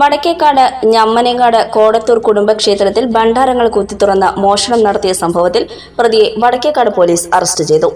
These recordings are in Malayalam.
വടക്കേക്കാട് ഞമ്മനേങ്ങാട് കോടത്തൂർ കുടുംബക്ഷേത്രത്തിൽ ഭണ്ഡാരങ്ങൾ കുത്തിത്തുറന്ന് മോഷണം നടത്തിയ സംഭവത്തിൽ പ്രതിയെ വടക്കേക്കാട് പോലീസ് അറസ്റ്റ് ചെയ്തു.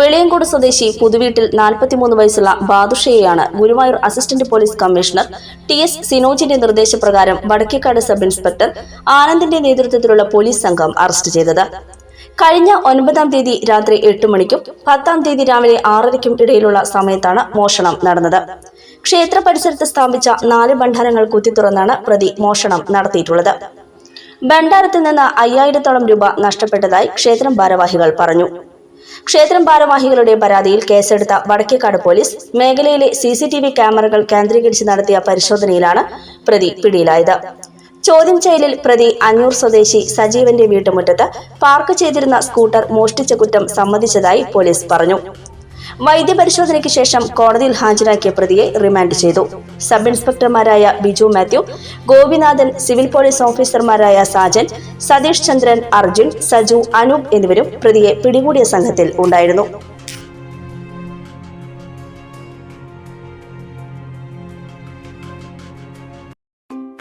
വെളിയങ്കോട് സ്വദേശി പുതുവീട്ടിൽ നാൽപ്പത്തിമൂന്ന് വയസ്സുള്ള ബാദുഷയെയാണ് Guruvayur assistant police commissioner T S സിനോജിന്റെ നിർദ്ദേശപ്രകാരം വടക്കേക്കാട് സബ് ഇൻസ്പെക്ടർ ആനന്ദിന്റെ നേതൃത്വത്തിലുള്ള പോലീസ് സംഘം അറസ്റ്റ് ചെയ്തത്. കഴിഞ്ഞ ഒൻപതാം തീയതി രാത്രി എട്ട് മണിക്കും പത്താം തീയതി രാവിലെ ആറരയ്ക്കും ഇടയിലുള്ള സമയത്താണ് മോഷണം നടന്നത്. ക്ഷേത്ര പരിസരത്ത് സ്ഥാപിച്ച നാല് ഭണ്ഡാരങ്ങൾ കുത്തിത്തുറന്നാണ് പ്രതി മോഷണം നടത്തിയിട്ടുള്ളത്. ഭണ്ഡാരത്തിൽ നിന്ന് അയ്യായിരത്തോളം രൂപ നഷ്ടപ്പെട്ടതായി ക്ഷേത്രം ഭാരവാഹികൾ പറഞ്ഞു. ക്ഷേത്രം ഭാരവാഹികളുടെ പരാതിയിൽ കേസെടുത്ത വടക്കേക്കാട് പോലീസ് മേഖലയിലെ സി ക്യാമറകൾ കേന്ദ്രീകരിച്ച് നടത്തിയ പരിശോധനയിലാണ് പ്രതി പിടിയിലായത്. ചോദ്യം ചെയ്യലിൽ പ്രതി അഞ്ഞൂർ സ്വദേശി സജീവന്റെ വീട്ടുമുറ്റത്ത് പാർക്ക് ചെയ്തിരുന്ന സ്കൂട്ടർ മോഷ്ടിച്ച കുറ്റം സമ്മതിച്ചതായി പോലീസ് പറഞ്ഞു. വൈദ്യപരിശോധനയ്ക്ക് ശേഷം കോടതിയിൽ ഹാജരാക്കിയ പ്രതിയെ റിമാൻഡ് ചെയ്തു. സബ് ഇൻസ്പെക്ടർമാരായ ബിജു മാത്യു ഗോപിനാഥൻ സിവിൽ പോലീസ് ഓഫീസർമാരായ സാജൻ സതീഷ് ചന്ദ്രൻ അർജുൻ സജു അനൂപ് എന്നിവരും പ്രതിയെ പിടികൂടിയ സംഘത്തിൽ ഉണ്ടായിരുന്നു.